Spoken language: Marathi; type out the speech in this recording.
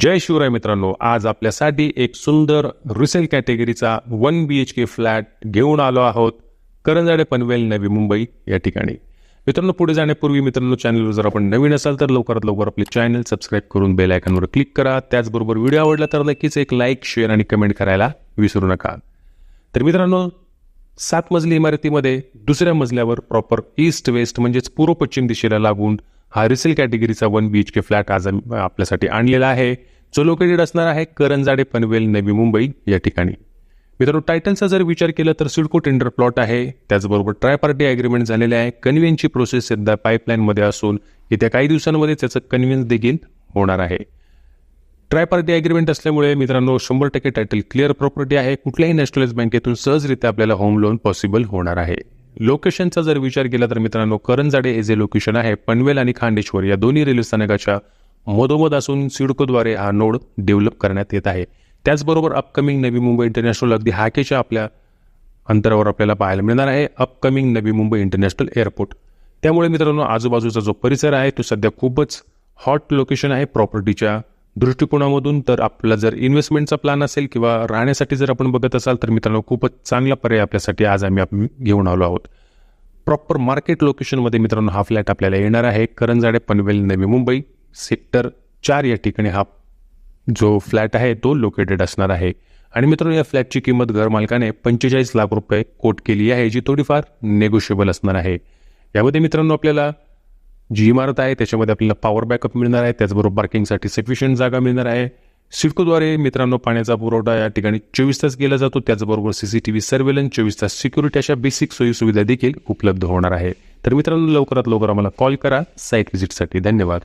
जय शिवराय मित्रांनो आज आपल्यासाठी एक सुंदर resale कॅटेगरीचा one B H K flat घेऊन आलो आहोत. करंजाडे पनवेल नवी मुंबई या ठिकाणी. मित्रांनो पुढे जाण्यापूर्वी मित्रांनो चॅनलवर जर आपण नवीन असाल तर लवकरात लवकर आपले चॅनल सबस्क्राईब करून बेल आयकॉनवर क्लिक करा. त्याचबरोबर व्हिडिओ आवडला तर नक्कीच एक लाईक शेअर आणि कमेंट करायला विसरू नका. तर मित्रांनो सात मजली इमारतीमध्ये दुसऱ्या मजल्यावर प्रॉपर ईस्ट वेस्ट म्हणजेच पूर्व पश्चिम दिशेला लागून हा resale कॅटेगरीचा one B H K flat आज आपल्यासाठी आणलेला आहे. जो लोकेटेड असणार आहे करंजाडे पनवेल नवी मुंबई या ठिकाणी. मित्रांनो टायटलचा जर विचार केला तर सिडको टेंडर प्लॉट आहे. त्याचबरोबर ट्राय पार्टी अग्रीमेंट झालेले आहे. कन्व्हेन्सची प्रोसेस सध्या पाईपलाईनमध्ये असून येत्या काही दिवसांमध्ये त्याचं कन्व्हेन्स देखील होणार आहे. ट्राय पार्टी अग्रीमेंट असल्यामुळे मित्रांनो शंभर टक्के टायटल क्लिअर प्रॉपर्टी आहे. कुठल्याही नॅशनलाइज बँकेतून सहजरित्या आपल्याला होम लोन पॉसिबल होणार आहे. लोकेशनचा जर विचार केला तर मित्रांनो करंजाडे हे जे लोकेशन आहे. पनवेल आणि खांडेश्वर या दोन्ही रेल्वे स्थानकाच्या मधोमध असून सिडकोद्वारे हा नोड डेव्हलप करण्यात येत आहे. त्याचबरोबर अपकमिंग नवी मुंबई इंटरनॅशनल अगदी हाकेच्या आपल्या अंतरावर आपल्याला पाहायला मिळणार आहे. Upcoming Navi Mumbai international airport त्यामुळे मित्रांनो आजूबाजूचा जो परिसर आहे तो सध्या खूपच हॉट लोकेशन आहे. प्रॉपर्टीच्या दृष्टिकोनामधून तर आपला जर इन्व्हेस्टमेंटचा प्लॅन असेल किंवा राहण्यासाठी जर आपण बघत असाल तर मित्रांनो खूपच चांगला पर्याय आपल्यासाठी आज आम्ही घेऊन आलो आहोत. प्रॉपर मार्केट लोकेशनमध्ये मित्रांनो हा फ्लॅट आपल्याला येणार आहे. करंजाडे पनवेल नवी मुंबई सेक्टर चार या ठिकाणी हा जो फ्लॅट आहे तो लोकेटेड असणार आहे. आणि मित्रांनो या फ्लॅटची किंमत घर मालकाने पंचेचाळीस लाख रुपये कोट केली आहे जी थोडीफार नेगोशिएबल असणार आहे. यामध्ये मित्रांनो आपल्याला जी इमारत आहे त्याच्यामध्ये आपल्याला पॉवर बॅकअप मिळणार आहे त्याचबरोबर पार्किंगसाठी सफिशियंट जागा मिळणार आहे. सिडकोद्वारे मित्रांनो पाण्याचा पुरवठा या ठिकाणी चोवीस तास केला जातो. त्याचबरोबर सीसीटीव्ही सर्वेलन्स चोवीस तास सिक्युरिटी अशा बेसिक सोयी सुविधा देखील उपलब्ध होणार आहे. तर मित्रांनो लवकरात लवकर आम्हाला कॉल करा. साईट व्हिजिटसाठी धन्यवाद.